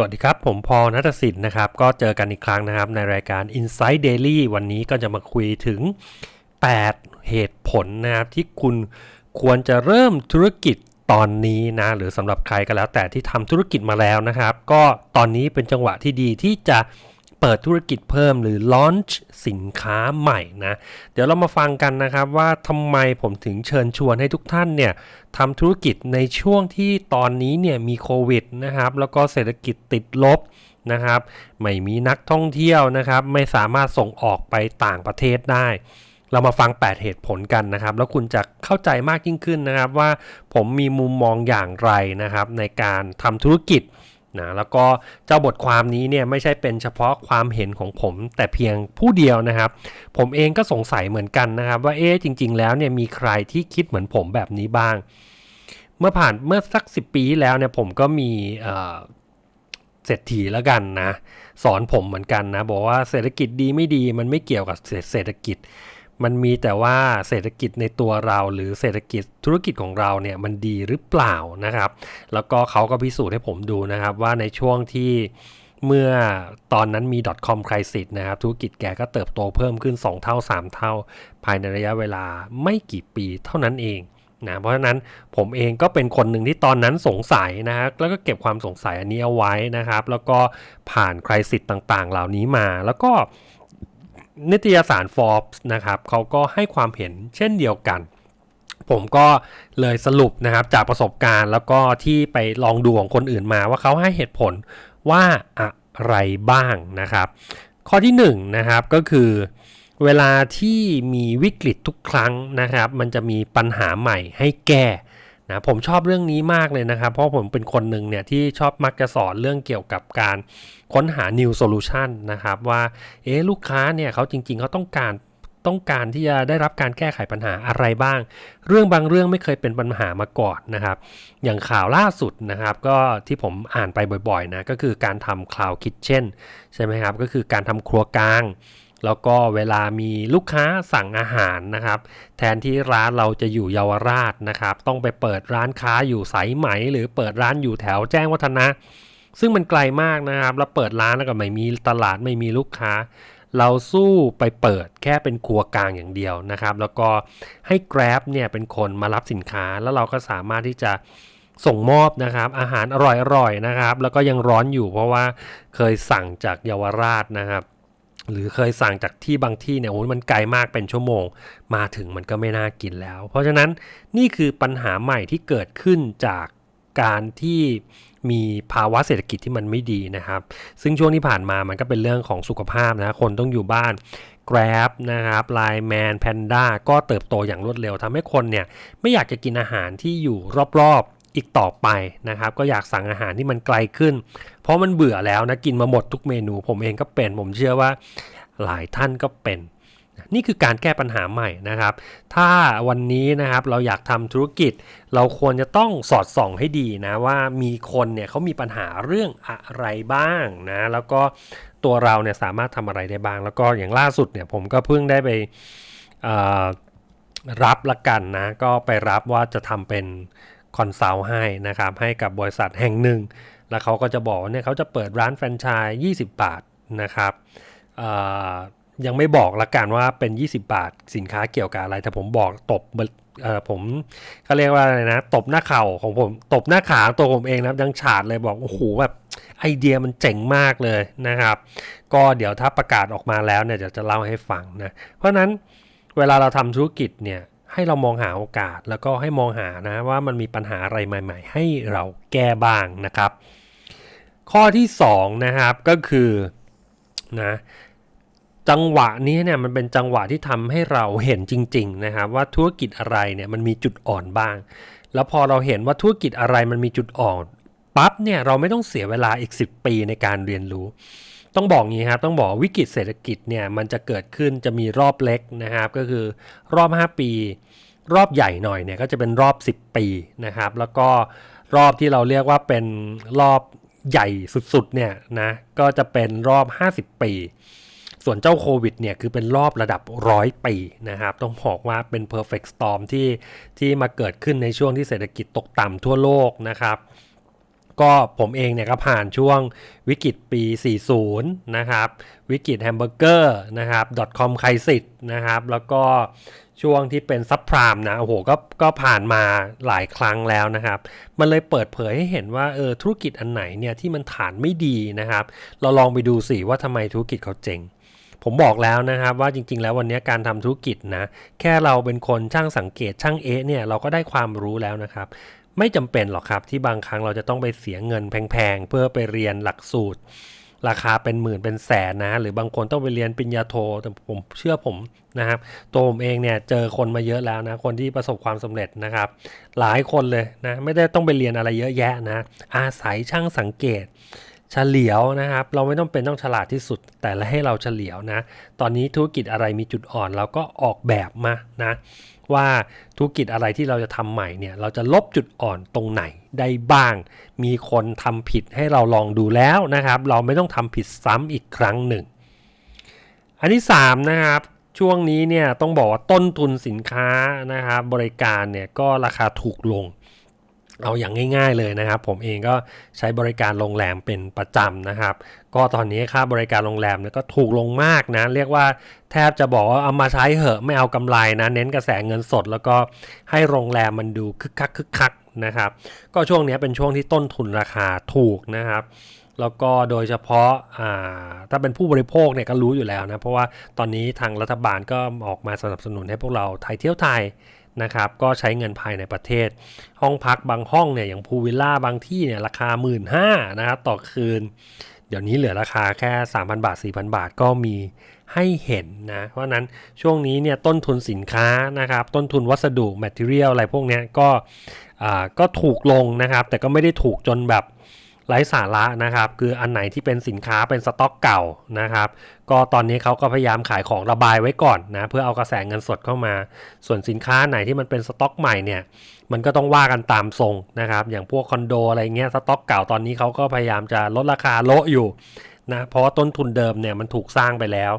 สวัสดีครับ ผมพอนัทสิทธิ์นะครับ ก็เจอกันอีกครั้งนะครับ ในรายการ Insight Daily วันนี้ก็จะมาคุยถึง 8 เหตุผลนะครับ ที่คุณควรจะเริ่มธุรกิจตอนนี้นะ หรือสำหรับใครก็แล้วแต่ที่ทำธุรกิจมาแล้วนะครับ ก็ตอนนี้เป็นจังหวะที่ดีที่จะ เปิดธุรกิจเพิ่มหรือ launch สินค้าใหม่นะ เดี๋ยวเรามาฟังกันนะครับว่าทำไมผมถึงเชิญชวนให้ทุกท่านเนี่ยทำธุรกิจในช่วงที่ตอนนี้เนี่ยมีโควิดนะครับ แล้วก็เศรษฐกิจติดลบนะครับ ไม่มีนักท่องเที่ยวนะครับ ไม่สามารถส่งออกไปต่างประเทศได้ เรามาฟัง 8 เหตุผลกันนะครับ แล้วคุณจะเข้าใจมากยิ่งขึ้นนะครับว่าผมมีมุมมองอย่างไรนะครับ ในการทำธุรกิจ นะแล้วก็เจ้าบทความนี้เนี่ยไม่ใช่เป็นเฉพาะความเห็นของผมแต่เพียงผู้เดียวนะครับ ผมเองก็สงสัยเหมือนกันนะครับ ว่าเอ๊ะจริง ๆ แล้วเนี่ยมีใครที่คิดเหมือนผมแบบนี้บ้าง เมื่อผ่านเมื่อสักสิปีแล้วเนี่ยผมก็มีเศรษฐีแล้วกันนะ สอนผมเหมือนกันนะ บอกว่าเศรษฐกิจดีไม่ดีมันไม่เกี่ยวกับเศรษฐกิจ มันมีแต่ว่าเศรษฐกิจในตัวเราหรือเศรษฐกิจธุรกิจของเราเนี่ยมันดีหรือเปล่านะครับ แล้วก็เขาก็พิสูจน์ให้ผมดูนะครับ ว่าในช่วงที่เมื่อตอนนั้นมี .com crisis นะครับ ธุรกิจแกก็เติบโตเพิ่มขึ้น 2 เท่า 3 เท่า ภายในระยะเวลาไม่กี่ปีเท่านั้นเองนะเพราะฉะนั้นผมเองก็เป็นคนหนึ่งที่ตอนนั้นสงสัยนะฮะแล้วก็เก็บความสงสัยอันนี้เอาไว้นะครับ แล้วก็ผ่านคริสิตต่างๆ เหล่านี้มา แล้วก็ นิตยสาร Forbes นะครับเขาก็ให้ความเห็นเช่นเดียวกัน ผมก็เลยสรุปนะครับจากประสบการณ์แล้วก็ที่ไปลองดูของคนอื่นมาว่าเขาให้เหตุผลว่าอะไรบ้างนะครับ ข้อที่1นนะครับก็คือเวลาที่มีวิกฤตทุกครั้งนะครับ มันจะมีปัญหาใหม่ให้แก้ นะผมชอบเรื่องนี้มากเลยนะครับ เพราะผมเป็นคนหนึ่งเนี่ยที่ชอบมักจะสอนเรื่องเกี่ยวกับการค้นหา new solution นะครับ ว่าเอ๊ลูกค้าเนี่ยเขาจริง ๆเขาต้องการต้องการที่จะได้รับการแก้ไขปัญหาอะไรบ้าง เรื่องบางเรื่องไม่เคยเป็นปัญหามาก่อนนะครับ อย่างข่าวล่าสุดนะครับ ก็ที่ผมอ่านไปบ่อยๆนะก็คือการทำ cloud kitchen ใช่ไหมครับ ก็คือการทำครัวกลาง แล้วก็เวลามีลูกค้าสั่งอาหารนะครับ แทนที่ร้านเราจะอยู่เยาวราชนะครับ ต้องไปเปิดร้านค้าอยู่สายไหม หรือเปิดร้านอยู่แถวแจ้งวัฒนะ ซึ่งมันไกลมากนะครับ แล้วเปิดร้านแล้วก็ไม่มีตลาดไม่มีลูกค้า เราสู้ไปเปิดแค่เป็นครัวกลางอย่างเดียวนะครับ แล้วก็ให้ Grab เนี่ยเป็นคนมารับสินค้าแล้วเราก็สามารถที่จะส่งมอบนะครับอาหารอร่อยๆนะครับ แล้วก็ยังร้อนอยู่เพราะว่าเคยสั่งจากเยาวราชนะครับ หรือเคยสั่งจากที่บางที่เนี่ยโอ้มันไกลมากเป็นชั่วโมง มาถึงมันก็ไม่น่ากินแล้ว เพราะฉะนั้นนี่คือปัญหาใหม่ที่เกิดขึ้นจากการที่มีภาวะเศรษฐกิจที่มันไม่ดีนะครับ ซึ่งช่วงที่ผ่านมามันก็เป็นเรื่องของสุขภาพนะคนต้องอยู่บ้าน Grab นะครับ Line Man Panda ก็เติบโตอย่างรวดเร็วทำให้คนเนี่ยไม่อยากจะกินอาหารที่อยู่รอบ อีกต่อไปนะครับ ก็อยากสั่งอาหารที่มันไกลขึ้น เพราะมันเบื่อแล้วนะกินมาหมดทุกเมนู ผมเองก็เป็นผมเชื่อว่าหลายท่านก็เป็นนี่คือการแก้ปัญหาใหม่นะครับ ถ้าวันนี้นะครับเราอยากทำธุรกิจ เราควรจะต้องสอดส่องให้ดีนะว่ามีคนเนี่ยเขามีปัญหาเรื่องอะไรบ้างนะแล้วก็ตัวเราเนี่ยสามารถทำอะไรได้บ้าง แล้วก็อย่างล่าสุดเนี่ยผมก็เพิ่งได้ไปรับละกันนะก็ไปรับว่าจะทำเป็น คอนซัลท์ให้นะครับให้กับบริษัทแห่งหนึ่ง แล้วเขาก็จะบอกเนี่ยเขาจะเปิดร้านแฟรนไชส์20 บาทนะครับยังไม่บอกละกันว่าเป็น 20 บาท สินค้าเกี่ยวกับอะไร แต่ผมบอกตบผมเขาเรียกว่าอะไรนะ ตบหน้าเข่าของผม ตบหน้าขาตัวผมเองนะยังฉาดเลยบอกโอ้โหแบบไอเดียมันเจ๋งมากเลยนะครับ ก็เดี๋ยวถ้าประกาศออกมาแล้วเนี่ยจะจะเล่าให้ฟังนะ เพราะนั้นเวลาเราทำธุรกิจเนี่ย ให้เรามองหาโอกาสแล้วก็ให้มองหานะว่ามันมีปัญหาอะไรใหม่ ๆ ให้เราแก้บ้างนะครับ ข้อที่2นะครับก็คือนะจังหวะนี้เนี่ยมันเป็นจังหวะที่ทำให้เราเห็นจริงๆนะครับว่าธุรกิจอะไรเนี่ยมันมีจุดอ่อนบ้าง แล้วพอเราเห็นว่าธุรกิจอะไรมันมีจุดอ่อนปั๊บเนี่ยเราไม่ต้องเสียเวลาอีก 10 ปีในการเรียนรู้ ต้องบอกงี้ครับต้องบอกวิกฤตเศรษฐกิจเนี่ยมันจะเกิดขึ้นจะมีรอบเล็กนะครับก็คือรอบ 5 ปี รอบใหญ่หน่อยเนี่ยก็จะเป็นรอบ 10 ปีนะครับแล้วก็รอบที่เราเรียกว่าเป็นรอบใหญ่สุดๆเนี่ยนะก็จะเป็นรอบ 50 ปี ส่วนเจ้าโควิดเนี่ยคือเป็นรอบระดับร้อยปีนะครับต้องบอกว่าเป็น perfect storm ที่ที่มาเกิดขึ้นในช่วงที่เศรษฐกิจตกต่ำทั่วโลกนะครับ ก็ผมเองเนี่ยก็ผ่านช่วงวิกฤตปี 40 นะครับ วิกฤตแฮมเบอร์เกอร์นะครับ .com ไครสิตนะครับ แล้วก็ช่วงที่เป็นซับพรามนะโอ้โหก็ก็ผ่านมาหลายครั้งแล้วนะครับ มันเลยเปิดเผยให้เห็นว่าเออธุรกิจอันไหนเนี่ยที่มันฐานไม่ดีนะครับ เราลองไปดูสิว่าทำไมธุรกิจเขาเจ๋งผมบอกแล้วนะครับว่าจริงๆ แล้ววันนี้การทำธุรกิจนะ แค่เราเป็นคนช่างสังเกตช่างเอะเนี่ยเราก็ได้ความรู้แล้วนะครับ ไม่จำเป็นหรอกครับที่บางครั้งเราจะต้องไปเสียเงินแพงๆ เพื่อไปเรียนหลักสูตร ราคาเป็นหมื่นเป็นแสนนะ หรือบางคนต้องไปเรียนปริญญาโทแต่ผมเชื่อผมนะครับตัวผมเองเนี่ยเจอคนมาเยอะแล้วนะ คนที่ประสบความสำเร็จนะครับ หลายคนเลยนะไม่ได้ต้องไปเรียนอะไรเยอะแยะนะ อาศัยช่างสังเกตเฉลียวนะครับ เราไม่ต้องเป็นต้องฉลาดที่สุด แต่ละให้เราเฉลียวนะ ตอนนี้ธุรกิจอะไรมีจุดอ่อนเราก็ออกแบบมานะ ว่าธุรกิจอะไรที่เราจะทำใหม่เนี่ยเราจะลบจุดอ่อนตรงไหนได้บ้าง มีคนทำผิดให้เราลองดูแล้วนะครับ เราไม่ต้องทำผิดซ้ำอีกครั้งหนึ่ง อันที่3นะครับช่วงนี้เนี่ยต้องบอกว่าต้นทุนสินค้านะครับบริการเนี่ยก็ราคาถูกลง เอาอย่างง่าย ๆเลยนะครับ ผมเองก็ใช้บริการโรงแรมเป็นประจำนะครับ ก็ตอนนี้ค่าบริการโรงแรมเนี่ยก็ถูกลงมากนะ เรียกว่าแทบจะบอกว่าเอามาใช้เหอะไม่เอากำไรนะ เน้นกระแสเงินสด แล้วก็ให้โรงแรมมันดูคึกคักคึกคักนะครับก็ช่วงนี้เป็นช่วงที่ต้นทุนราคาถูกนะครับแล้วก็โดยเฉพาะถ้าเป็นผู้บริโภคเนี่ยก็รู้อยู่แล้วนะ เพราะว่าตอนนี้ทางรัฐบาลก็ออกมาสนับสนุนให้พวกเราไทยเที่ยวไทย นะครับ ก็ใช้เงินภายในประเทศ ห้องพักบางห้องเนี่ยอย่างพูวิลล่าบางที่เนี่ยราคา 1 5ื่นนะครับต่อคืน เดี๋ยวนี้เหลือราคาแค่ 3,000 บาท 4,000 บาทก็มีให้เห็นนะ เพราะนั้นช่วงนี้เนี่ยต้นทุนสินค้านะครับ ต้นทุนวัสดุแมทเทียลอะไรพวกนี้ก็ก็ถูกลงนะครับ แต่ก็ไม่ได้ถูกจนแบบ ไร้สาระนะครับ คืออันไหนที่เป็นสินค้าเป็นสต็อกเก่านะครับ ก็ตอนนี้เขาก็พยายามขายของระบายไว้ก่อนนะ เพื่อเอากระแสเงินสดเข้ามา ส่วนสินค้าไหนที่มันเป็นสต็อกใหม่เนี่ย มันก็ต้องว่ากันตามทรงนะครับ อย่างพวกคอนโดอะไรเงี้ยสต็อกเก่าตอนนี้เขาก็พยายามจะลดราคาโละอยู่นะ เพราะว่าต้นทุนเดิมเนี่ยมันถูกสร้างไปแล้ว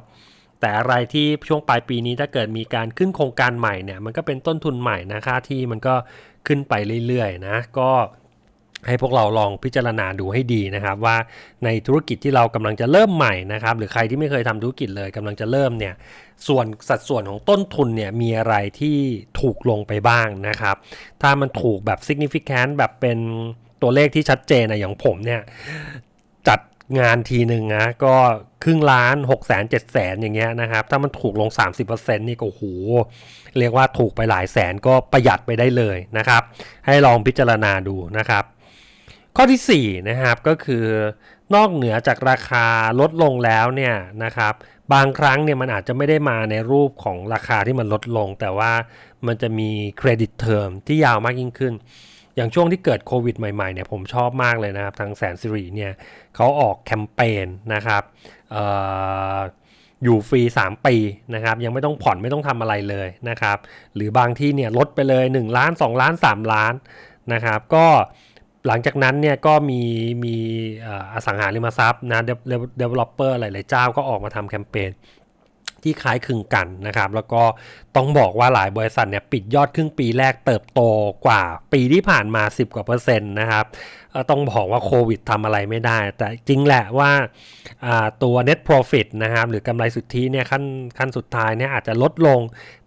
แต่อะไรที่ช่วงปลายปีนี้ถ้าเกิดมีการขึ้นโครงการใหม่เนี่ย มันก็เป็นต้นทุนใหม่นะค่าที่มันก็ขึ้นไปเรื่อยๆนะ ก็ ให้พวกเราลองพิจารณาดูให้ดีนะครับ ว่าในธุรกิจที่เรากำลังจะเริ่มใหม่นะครับ หรือใครที่ไม่เคยทำธุรกิจเลยกำลังจะเริ่มเนี่ยส่วนสัดส่วนของต้นทุนเนี่ยมีอะไรที่ถูกลงไปบ้างนะครับ ถ้ามันถูกแบบ significant แบบเป็นตัวเลขที่ชัดเจนนะอย่างผมเนี่ยจัดงานทีหนึ่งนะก็ครึ่งล้าน6 0 0 0 0 0 7แสนอย่างเงี้ยนะครับ ถ้ามันถูกลง 30%นี่ก็โหเรียกว่าถูกไปหลายแสนก็ประหยัดไปได้เลยนะครับ ให้ลองพิจารณาดูนะครับ ข้อที่4นะครับก็คือนอกเหนือจากราคาลดลงแล้วเนี่ยนะครับบางครั้งเนี่ยมันอาจจะไม่ได้มาในรูปของราคาที่มันลดลง แต่ว่ามันจะมีเครดิตเทอมที่ยาวมากยิ่งขึ้น อย่างช่วงที่เกิดโควิดใหม่ๆเนี่ยผมชอบมากเลยนะครับ ทางแสนสิริเนี่ยเขาออกแคมเปญนะครับอออยู่ฟรี 3 ปีนะครับยังไม่ต้องผ่อนไม่ต้องทำอะไรเลยนะครับหรือบางที่เนี่ยลดไปเลย 1 ล้าน 2 ล้าน 3 ล้านนะครับก็ หลังจากนั้นเนี่ยก็มีมีอสังหาริมทรัพย์นะเดเวลลอปเปอร์หลาย ๆ เจ้าก็ออกมาทำแคมเปญ ที่คล้ายคลึงกันนะครับ แล้วก็ต้องบอกว่าหลายบริษัทเนี่ยปิดยอดครึ่งปีแรกเติบโตกว่าปีที่ผ่านมา 10 กว่าเปอร์เซ็นต์นะครับต้องบอกว่าโควิดทำอะไรไม่ได้ แต่จริงแหละว่าตัว net profit นะครับ หรือกำไรสุทธิเนี่ยขั้นขั้นสุดท้ายเนี่ยอาจจะลดลง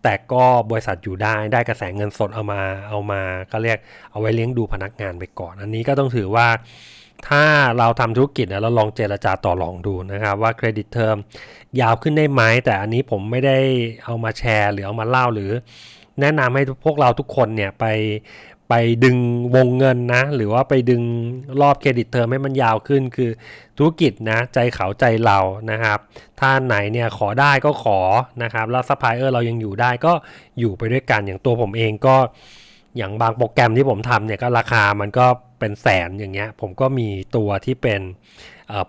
แต่ก็บริษัทอยู่ได้ได้กระแสเงินสดเอามาเอามาก็เรียกเอาไว้เลี้ยงดูพนักงานไปก่อน อันนี้ก็ต้องถือว่า ถ้าเราทำธุรกิจนะเราลองเจรจาต่อรองดูนะครับ ว่าเครดิตเทอมยาวขึ้นได้ไหมแต่อันนี้ผมไม่ได้เอามาแชร์หรือเอามาเล่าหรือ แนะนำให้พวกเราทุกคนเนี่ยไปไปดึงวงเงินนะ หรือว่าไปดึงรอบเครดิตเทอมให้มันยาวขึ้นคือธุรกิจนะ ใจเขาใจเรานะครับ ถ้าไหนเนี่ยขอได้ก็ขอนะครับ แล้วซัพพลายเออร์เรายังอยู่ได้ก็อยู่ไปด้วยกันอย่างตัวผมเองก็ อย่างบางโปรแกรมที่ผมทำเนี่ยก็ราคามันก็เป็นแสนอย่างเงี้ย ผมก็มีตัวที่เป็น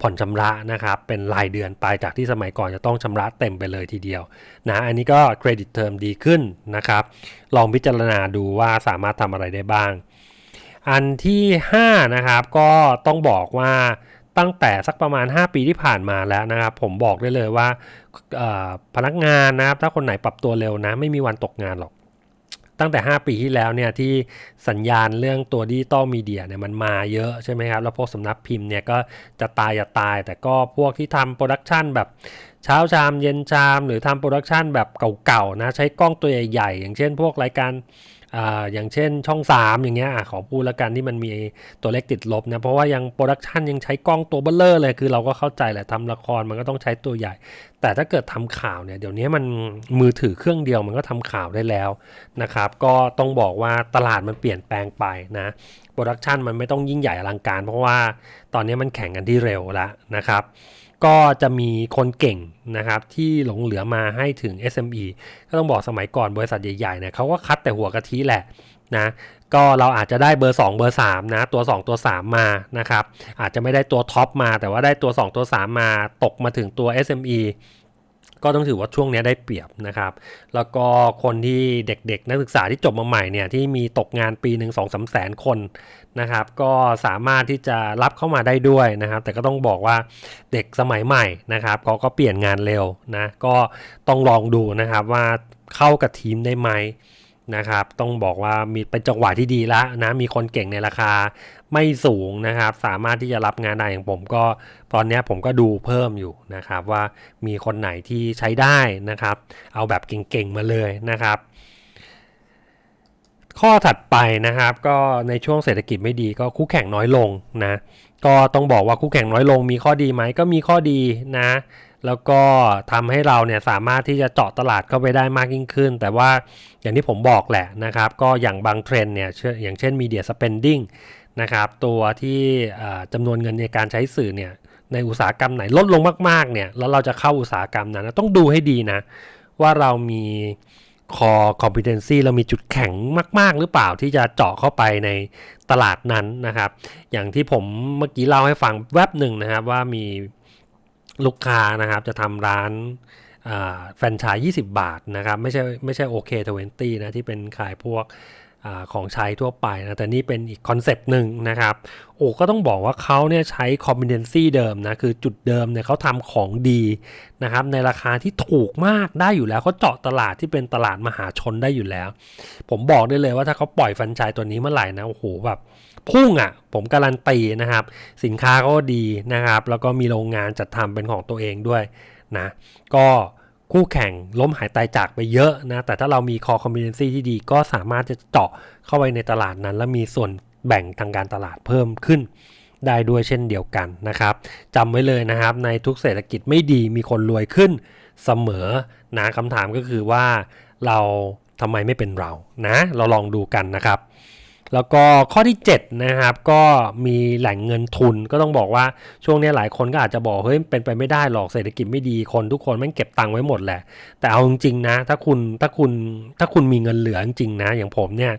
ผ่อนชำระนะครับ เป็นรายเดือนไปจากที่สมัยก่อนจะต้องชำระเต็มไปเลยทีเดียวนะอันนี้ก็เครดิตเทอมดีขึ้นนะครับ ลองพิจารณาดูว่าสามารถทำอะไรได้บ้าง อันที่ 5 นะครับก็ต้องบอกว่าตั้งแต่สักประมาณ 5 ปีที่ผ่านมาแล้วนะครับ ผมบอกได้เลยว่าพนักงานนะครับถ้าคนไหนปรับตัวเร็วนะ ไม่มีวันตกงานหรอก ตั้งแต่ 5 ปีที่แล้วเนี่ยที่สัญญาณเรื่องตัวดิจิตอลมีเดียเนี่ยมันมาเยอะใช่ไหมครับ แล้วพวกสำนักพิมพ์เนี่ยก็จะตายอย่าตาย แต่ก็พวกที่ทำโปรดักชันแบบเช้าชามเย็นชาม หรือทำโปรดักชันแบบเก่าๆนะใช้กล้องตัวใหญ่ๆอย่างเช่นพวกรายการ อ่าอย่างเช่นช่อง 3 อย่างเงี้ยอขอพูดล้วกันที่มันมีตัวเลขติดลบนะ เพราะว่ายังโปรดักชันยังใช้กล้องตัวเบลเลอร์เลยคือเราก็เข้าใจแหละทำละครมันก็ต้องใช้ตัวใหญ่ แต่ถ้าเกิดทำข่าวเนี่ยเดี๋ยวนี้มันมือถือเครื่องเดียวมันก็ทำข่าวได้แล้วนะครับ ก็ต้องบอกว่าตลาดมันเปลี่ยนแปลงไปนะโปรดักชันมันไม่ต้องยิ่งใหญ่อลังการ เพราะว่าตอนนี้มันแข่งกันที่เร็วแล้วนะครับ ก็จะมีคนเก่งนะครับที่หลงเหลือมาให้ถึง SME ก็ต้องบอกสมัยก่อนบริษัทใหญ่ๆเนี่ยเขาก็คัดแต่หัวกะทิแหละนะก็เราอาจจะได้เบอร์ 2 เบอร์ 3 นะ ตัว 2 ตัว 3 มานะครับอาจจะไม่ได้ตัวท็อปมา แต่ว่าได้ตัว 2 ตัว 3 มาตกมาถึงตัว SME ก็ต้องถือว่าช่วงนี้ได้เปรียบนะครับ แล้วก็คนที่เด็กๆ นักศึกษาที่จบมาใหม่เนี่ยที่มีตกงานปีหนึ่งสองสามแสนคนนะครับ ก็สามารถที่จะรับเข้ามาได้ด้วยนะครับ แต่ก็ต้องบอกว่าเด็กสมัยใหม่นะครับเขาก็เปลี่ยนงานเร็วนะก็ต้องลองดูนะครับว่าเข้ากับทีมได้ไหม นะครับ ต้องบอกว่ามีเป็นจังหวะที่ดีแล้วนะ มีคนเก่งในราคาไม่สูงนะครับ สามารถที่จะรับงานได้อย่างผมก็ตอนนี้ผมก็ดูเพิ่มอยู่นะครับ ว่ามีคนไหนที่ใช้ได้นะครับ เอาแบบเก่งๆมาเลยนะครับ ข้อถัดไปนะครับ ก็ในช่วงเศรษฐกิจไม่ดีก็คู่แข่งน้อยลงนะ ก็ต้องบอกว่าคู่แข่งน้อยลง มีข้อดีไหมก็มีข้อดีนะ แล้วก็ทำให้เราเนี่ยสามารถที่จะเจาะตลาดเข้าไปได้มากยิ่งขึ้น แต่ว่าอย่างที่ผมบอกแหละนะครับ ก็อย่างบางเทรนเนี่ยอย่างเช่น media spending นะครับตัวที่จำนวนเงินในการใช้สื่อเนี่ยในอุตสาหกรรมไหนลดลงมากๆเนี่ยแล้วเราจะเข้าอุตสาหกรรมนั้นต้องดูให้ดีนะ ว่าเรามี core competency เรามีจุดแข็งมาก ๆ หรือเปล่าที่จะเจาะเข้าไปในตลาดนั้นนะครับ อย่างที่ผมเมื่อกี้เล่าให้ฟังแวบหนึ่งนะครับว่ามี ลูกค้านะครับจะทำร้านแฟรนไชส์20 บาทนะครับ ไม่ใช่ไม่ใช่โอเคทเวนตี้นะ ที่เป็นขายพวกอของใช้ทั่วไปนะ แต่นี่เป็นอีกคอนเซปต์หนึ่งนะครับ โอ้ก็ต้องบอกว่าเขาเนี่ยใช้ competency เดิมนะ คือจุดเดิมเนี่ยเขาทำของดีนะครับ ในราคาที่ถูกมากได้อยู่แล้วเขาเจาะตลาดที่เป็นตลาดมหาชนได้อยู่แล้ว ผมบอกได้เลยว่าถ้าเขาปล่อยแฟรนไชส์ตัวนี้เมื่อไหร่นะโอ้โหแบบ พุ่งอะ่ะผมการันตีนะครับ สินค้าก็ดีนะครับ แล้วก็มีโรงงานจัดทำเป็นของตัวเองด้วยนะก็คู่แข่งล้มหายตายจากไปเยอะนะ แต่ถ้าเรามี core competency ที่ดีก็สามารถจะเจาะเข้าไปในตลาดนั้น และมีส่วนแบ่งทางการตลาดเพิ่มขึ้นได้ด้วยเช่นเดียวกันนะครับจำไว้เลยนะครับ ในทุกเศรษฐกิจไม่ดีมีคนรวยขึ้นเสมอนะคำถามก็คือว่าเราทำไมไม่เป็นเรานะ เราลองดูกันนะครับ แล้วก็ข้อที่ 7 นะครับ ก็มีแหล่งเงินทุนก็ต้องบอกว่าช่วงนี้หลายคนก็อาจจะบอกเฮ้ยเป็นไปไม่ได้หรอกเศรษฐกิจไม่ดีคนทุกคนแม่งเก็บตังค์ไว้หมดแหละ แต่เอาจริงๆนะ ถ้าคุณถ้าคุณถ้าคุณมีเงินเหลือจริงๆนะ อย่างผมเนี่ย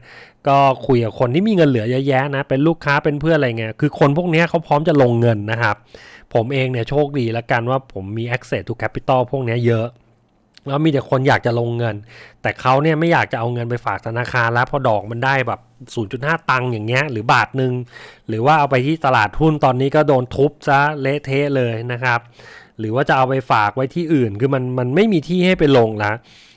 ก็คุยกับคนที่มีเงินเหลือเยอะแยะนะ เป็นลูกค้าเป็นเพื่อนอะไรเงี้ยคือคนพวกนี้เขาพร้อมจะลงเงินนะครับ ผมเองเนี่ยโชคดีล้วกันว่าผมมี access to capital พวกนี้เยอะแล้วมีแต่คนอยากจะลงเงิน แต่เขาเนี่ยไม่อยากจะเอาเงินไปฝากธนาคารแล้วพอดอกมันได้แบบ 0.5 ตังค์อย่างเงี้ยหรือบาทหนึ่งหรือว่าเอาไปที่ตลาดหุ้นตอนนี้ก็โดนทุบซะเละเทะเลยนะครับ หรือว่าจะเอาไปฝากไว้ที่อื่นคือมันมันไม่มีที่ให้ไปลงละ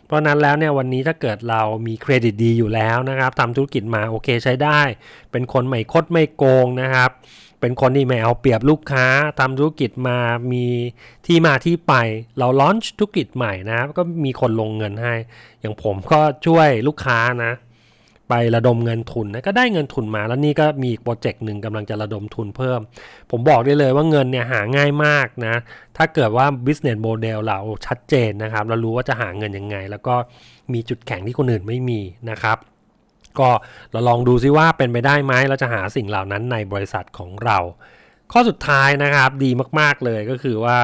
เพราะนั้นแล้วเนี่ยวันนี้ถ้าเกิดเรามีเครดิตดีอยู่แล้วนะครับทำธุรกิจมาโอเคใช้ได้ เป็นคนไม่คดไม่โกงนะครับ เป็นคนที่ไม่เอาเปรียบลูกค้าทำธุรกิจมามีที่มาที่ไป เราลอนชธุรกิจใหม่นะก็มีคนลงเงินให้ อย่างผมก็ช่วยลูกค้านะ ไประดมเงินทุนนะก็ได้เงินทุนมาแล้วนี่ก็มีอีกโปรเจกต์หนึ่งกำลังจะระดมทุนเพิ่ม ผมบอกได้เลยว่าเงินเนี่ยหาง่ายมากนะ ถ้าเกิดว่า business model เราชัดเจนนะครับ เรารู้ว่าจะหาเงินยังไง แล้วก็มีจุดแข็งที่คนอื่นไม่มีนะครับก็เราลองดูซิว่าเป็นไปได้ไหมเราจะหาสิ่งเหล่านั้นในบริษัทของเรา ข้อสุดท้ายนะครับดีมากๆเลยก็คือว่า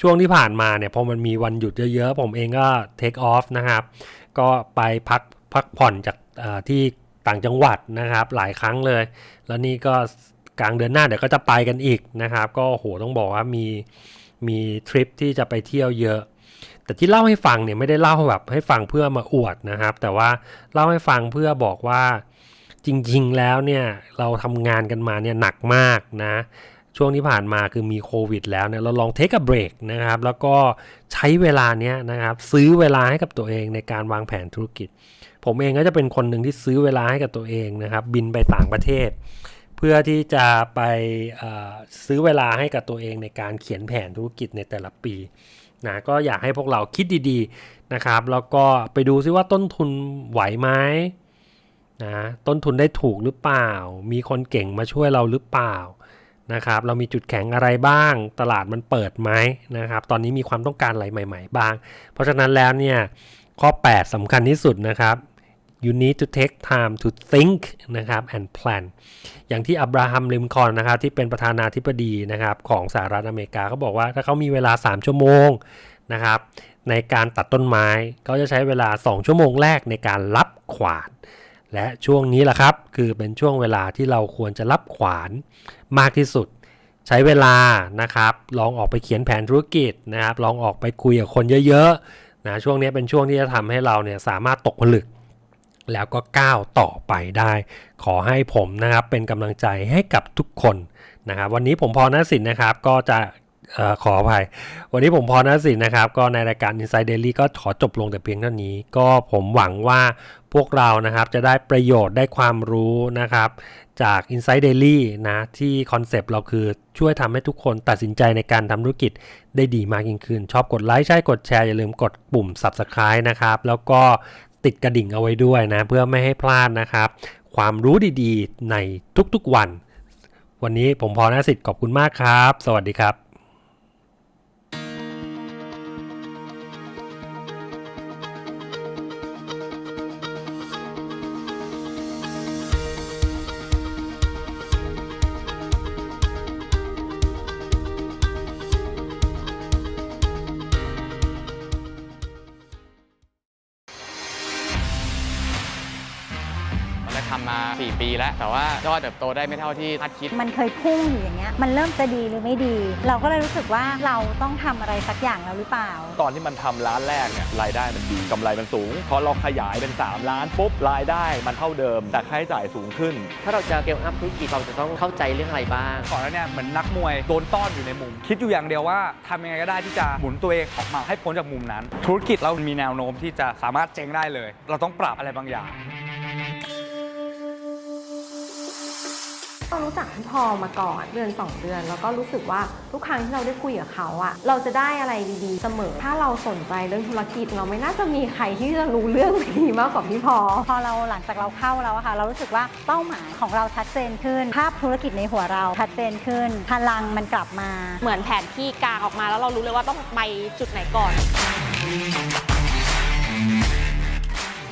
ช่วงที่ผ่านมาเนี่ยพอมันมีวันหยุดเยอะๆ ผมเองก็ take off นะครับ ก็ไปพักพักผ่อนจาก ที่ต่างจังหวัดนะครับหลายครั้งเลย แล้วนี่ก็กลางเดือนหน้าเดี๋ยวก็จะไปกันอีกนะครับ ก็โหต้องบอกว่ามีมีทริปที่จะไปเที่ยวเยอะ แต่ที่เล่าให้ฟังเนี่ยไม่ได้เล่าแบบให้ฟังเพื่อมาอวดนะครับ แต่ว่าเล่าให้ฟังเพื่อบอกว่าจริงๆแล้วเนี่ยเราทำงานกันมาเนี่ยหนักมากนะช่วงที่ผ่านมาคือมีโควิดแล้วเนี่ยเราลองเทคเบรกนะครับแล้วก็ใช้เวลาเนี้ยนะครับซื้อเวลาให้กับตัวเองในการวางแผนธุรกิจ ผมเองก็จะเป็นคนหนึ่งที่ซื้อเวลาให้กับตัวเองนะครับ บินไปต่างประเทศ เพื่อที่จะไปซื้อเวลาให้กับตัวเองในการเขียนแผนธุรกิจในแต่ละปีนะก็อยากให้พวกเราคิดดีๆนะครับ แล้วก็ไปดูซิว่าต้นทุนไหวไหมนะต้นทุนได้ถูกหรือเปล่า มีคนเก่งมาช่วยเราหรือเปล่านะครับ เรามีจุดแข็งอะไรบ้าง ตลาดมันเปิดไหมนะครับ ตอนนี้มีความต้องการอะไรใหม่ ๆ บ้าง เพราะฉะนั้นแล้วเนี่ย ข้อ 8สำคัญที่สุดนะครับ you need to take time to think นะครับ and plan อย่างที่อับราฮัมลิมคอนนะครับที่เป็นประธานาธิบดีนะครับของสหรัฐอเมริกาเขาบอกว่าถ้าเขามีเวลา 3 ชั่วโมงนะครับในการตัดต้นไม้เขาจะใช้เวลา 2 ชั่วโมงแรกในการรับขวาน และช่วงนี้แหละครับ คือเป็นช่วงเวลาที่เราควรจะรับขวานมากที่สุด ใช้เวลานะครับ ลองออกไปเขียนแผนธุรกิจนะครับ ลองออกไปคุยกับคนเยอะๆ นะช่วงนี้เป็นช่วงที่จะทำให้เราเนี่ยสามารถตกผลึก แล้วก็ก้าวต่อไปได้ ขอให้ผมนะครับเป็นกำลังใจให้กับทุกคนนะครับวันนี้ผมพรณสินนะครับก็จะออขออภัย วันนี้ผมพรณสินนะครับ ก็ในรายการ Inside Daily ก็ขอจบลงแต่เพียงเท่านี้ ก็ผมหวังว่าพวกเรานะครับจะได้ประโยชน์ได้ความรู้นะครับ จาก Insight Daily นะ ที่คอนเซปต์เราคือช่วยทำให้ทุกคนตัดสินใจในการทำธุรกิจได้ดีมากยิ่งขึ้น ชอบกดไลค์ใช่กดแชร์ อย่าลืมกดปุ่ม Subscribe นะครับ แล้วก็ติดกระดิ่งเอาไว้ด้วยนะ เพื่อไม่ให้พลาดนะครับ ความรู้ดีๆ ในทุกๆวัน วันนี้ผมพอนาสิทธิ์ขอบคุณมากครับ สวัสดีครับ แล้วแต่ว่ายอดเติบโตได้ไม่เท่าที่คาดคิด มันเคยพุ่งอยู่อย่างเงี้ย มันเริ่มจะดีหรือไม่ดี เราก็เลยรู้สึกว่าเราต้องทำอะไรสักอย่างแล้วหรือเปล่า ตอนที่มันทำร้านแรกเนี่ยรายได้มันดีกำไรมันสูง พอเราขยายเป็น 3 ล้านปุ๊บรายได้มันเท่าเดิม แต่ค่าใช้จ่ายสูงขึ้น ถ้าเราจะเกลอัพธุรกิจเราจะต้องเข้าใจเรื่องอะไรบ้าง ก่อนแล้วเนี่ยเหมือนนักมวยโดนต้อนอยู่ในมุม คิดอยู่อย่างเดียวว่าทำยังไงก็ได้ที่จะหมุนตัวเองออกมาให้พ้นจากมุมนั้น ธุรกิจเรามีแนวโน้มที่จะสามารถเจ๊งได้เลย เราต้องปรับอะไรบางอย่าง เรารู้จักพี่พอมาก่อนเดือน 2 เดือน แล้วก็รู้สึกว่าทุกครั้งที่เราได้คุยกับเขาอะเราจะได้อะไรดีๆ เสมอ ถ้าเราสนใจเรื่องธุรกิจเราไม่น่าจะมีใครที่จะรู้เรื่องดีมากกว่าพี่พอ พอเราหลังจากเราเข้าแล้วอะค่ะ เรารู้สึกว่าเป้าหมายของเราชัดเจนขึ้น ภาพธุรกิจในหัวเราชัดเจนขึ้น พลังมันกลับมา เหมือนแผนที่กลางออกมาแล้วเรารู้เลยว่าต้องไปจุดไหนก่อน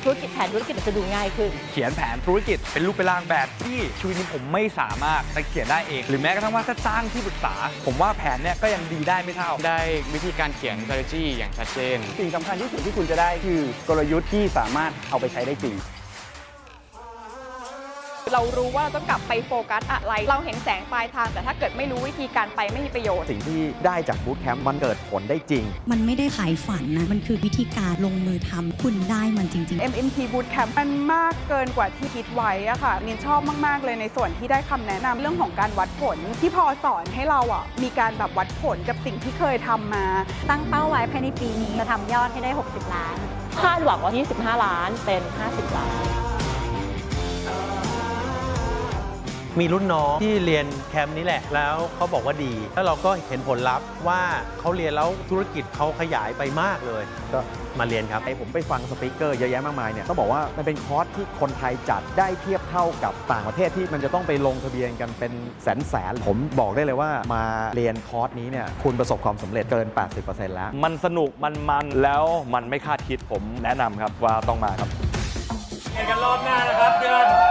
ธุรกิจแผนธุรกิจมันจะดูง่ายขึ้น เขียนแผนธุรกิจเป็นรูปเป็นร่างแบบที่ชีวิตนี้ผมไม่สามารถจะเขียนได้เอง หรือแม้กระทั่งว่าถ้าจ้างที่ปรึกษา ผมว่าแผนเนี่ยก็ยังดีได้ไม่เท่า ได้วิธีการเขียน strategy อย่างชัดเจน สิ่งสำคัญที่สุดที่คุณจะได้คือกลยุทธ์ที่สามารถเอาไปใช้ได้จริง เรารู้ว่าเราต้องกลับไปโฟกัสอะไร เราเห็นแสงปลายทาง แต่ถ้าเกิดไม่รู้วิธีการไปไม่มีประโยชน์ สิ่งที่ได้จากบูตแคมป์มันเกิดผลได้จริง มันไม่ได้ขายฝันนะ มันคือวิธีการลงมือทำคุณได้มันจริงๆ MMT Bootcamp มันมากเกินกว่าที่คิดไว้อะค่ะนินชอบมาก ๆ เลยในส่วนที่ได้คำแนะนำเรื่องของการวัดผล ที่พอสอนให้เราอะมีการแบบวัดผลกับสิ่งที่เคยทำมา ตั้งเป้าไว้ภายในปีนี้จะทำยอดให้ได้ 60 ล้าน คาดหวังว่า 25 ล้านเป็น 50 ล้าน มีรุ่นน้องที่เรียนแคมป์นี้แหละ แล้วเขาบอกว่าดี แล้วเราก็เห็นผลลัพธ์ว่าเขาเรียนแล้วธุรกิจเขาขยายไปมากเลย ก็มาเรียนครับ ไอผมไปฟังสปีกเกอร์เยอะแยะมากมายเนี่ยต้องบอกว่ามันเป็นคอร์สที่คนไทยจัดได้เทียบเท่ากับต่างประเทศที่มันจะต้องไปลงทะเบียนกันเป็นแสนแสนผมบอกได้เลยว่ามาเรียนคอร์สนี้เนี่ยคุณประสบความสำเร็จเกิน 80%แล้ว มันสนุกมันมันแล้วมันไม่คาดคิดผมแนะนำครับว่าต้องมาครับ เจอกันรอบหน้านะครับ